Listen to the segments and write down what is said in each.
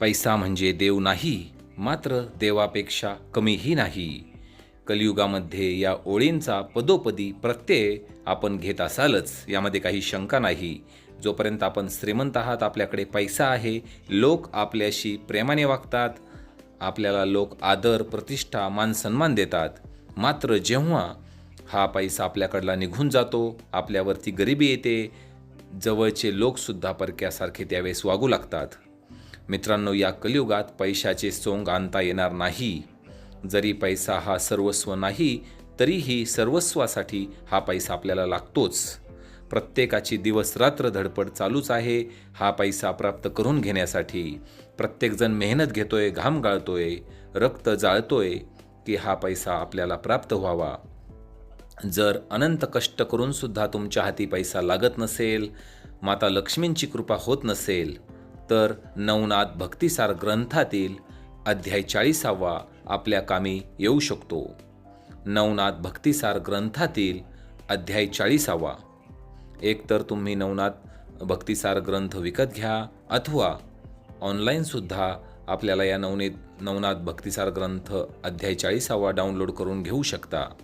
पैसा म्हणजे देव नाही मात्र देवापेक्षा कमीही नाही. कलियुगामध्ये या ओळींचा पदोपदी प्रत्यय आपण घेत असालच यामध्ये काही शंका नाही. जोपर्यंत आपण श्रीमंत आहात आपल्याकडे पैसा आहे लोक आपल्याशी प्रेमाने वागतात आपल्याला लोक आदर प्रतिष्ठा मान सन्मान देतात. मात्र जेव्हा हा पैसा आपल्याकडला निघून जातो आपल्यावरती गरिबी येते जवळचे लोकसुद्धा परक्यासारखे त्यावेळेस वागू लागतात. मित्रांनो या कलियुगात पैशाचे सोंग आणता येणार नाही. जरी पैसा हा सर्वस्व नाही तरीही सर्वस्वासाठी हा पैसा आपल्याला लागतोच. प्रत्येकाची दिवस रात्र धडपड चालूच आहे हा पैसा प्राप्त करून घेण्यासाठी. प्रत्येकजण मेहनत घेतोय घाम गाळतोय रक्त जाळतोय की हा पैसा आपल्याला प्राप्त व्हावा. जर अनंत कष्ट करून सुद्धा तुमच्या हाती पैसा लागत नसेल माता लक्ष्मींची कृपा होत नसेल तर नवनाथ भक्तिसार ग्रंथातील अध्याय चाळीसावा आपल्या कामी येऊ शकतो. नवनाथ भक्तिसार ग्रंथातील अध्याय चाळीसावा. एकतर तुम्ही नवनाथ भक्तिसार ग्रंथ विकत घ्या अथवा ऑनलाईनसुद्धा आपल्याला या नवनीत नवनाथ भक्तिसार ग्रंथ अध्याय चाळीसावा डाउनलोड करून घेऊ शकता.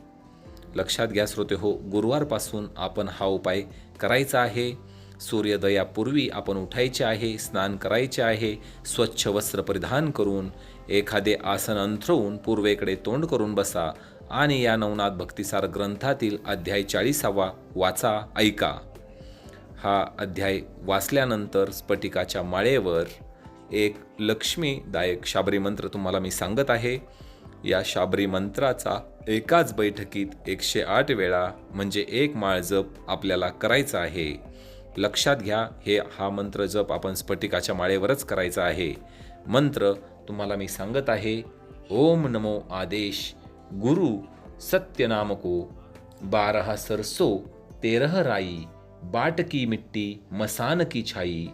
लक्षात घ्या श्रोते हो गुरुवारपासून आपण हा उपाय करायचा आहे. सूर्योदयापूर्वी आपण उठायचे आहे स्नान करायचे आहे स्वच्छ वस्त्र परिधान करून एखादे आसन अंथरवून पूर्वेकडे तोंड करून बसा आणि या नवनाथ भक्तिसार ग्रंथातील अध्याय चाळीसावा वाचा ऐका. हा अध्याय वाचल्यानंतर स्फटिकाच्या माळेवर एक लक्ष्मीदायक शाबरी मंत्र तुम्हाला मी सांगत आहे. या शाबरी मंत्राचा एकाच बैठकीत एकशे आठ वेळा म्हणजे एक माळ जप आपल्याला करायचा आहे. लक्षात घ्या हे हा मंत्र जप आपण स्फटिकाच्या माळेवरच करायचा आहे. मंत्र तुम्हाला मी सांगत आहे ओम नमो आदेश गुरु सत्यनामको बारह सरसो तेरह राई बाट की मिट्टी मसान की छाई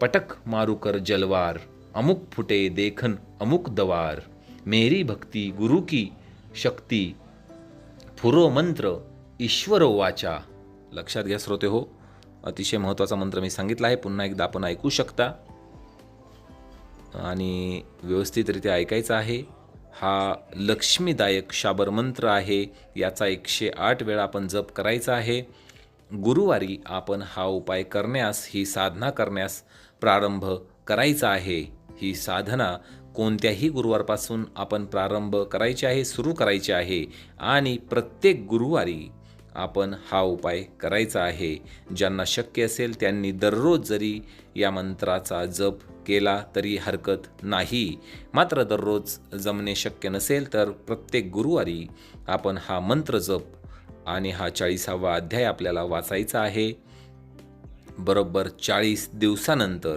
पटक मारू कर जलवार अमुक फुटे देखन अमुक दवार मेरी भक्ति गुरु की शक्ती फुरो मंत्र ईश्वरो वाचा। लक्षात घ्या श्रोते हो अतिशय महत्त्वाचा मंत्र मी सांगितला आहे. पुन्हा एकदा आपण ऐकू शकता. आणि व्यवस्थितरित्या ऐकायचा आहे. हा लक्ष्मीदायक शाबर मंत्र आहे. याचा एकशे आठ वेळा आपण जप करायचा आहे. गुरुवारी आपण हा उपाय करण्यास ही साधना करण्यास प्रारंभ करायचा आहे. ही साधना कोणत्याही गुरुवारपासून आपण प्रारंभ करायची आहे सुरू करायची आहे. आणि प्रत्येक गुरुवारी आपण हा उपाय करायचा आहे. ज्यांना शक्य असेल त्यांनी दररोज जरी या मंत्राचा जप केला तरी हरकत नाही. मात्र दररोज जमणे शक्य नसेल तर प्रत्येक गुरुवारी आपण हा मंत्र जप आणि हा चाळीसावा अध्याय आपल्याला वाचायचा आहे. बरोबर चाळीस दिवसानंतर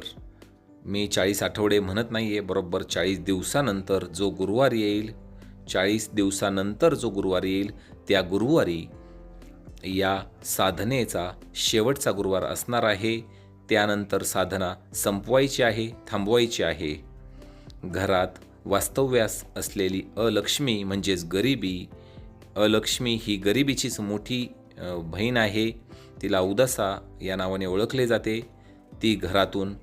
मी चाळीस आठवडे म्हणत नाही आहे बरोबर चाळीस दिवसानंतर जो गुरुवार येईल चाळीस दिवसानंतर जो गुरुवार येईल त्या गुरुवारी या साधनेचा शेवटचा गुरुवार असणार आहे. त्यानंतर साधना संपवायची आहे थांबवायची आहे. घरात वास्तव्यास असलेली अलक्ष्मी म्हणजेच गरिबी अलक्ष्मी ही गरिबीचीच मोठी बहीण आहे. तिला उदासा या नावाने ओळखले जाते. ती घरातून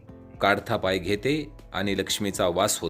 काढता पाय घेते आणि लक्ष्मीचा वास होतो.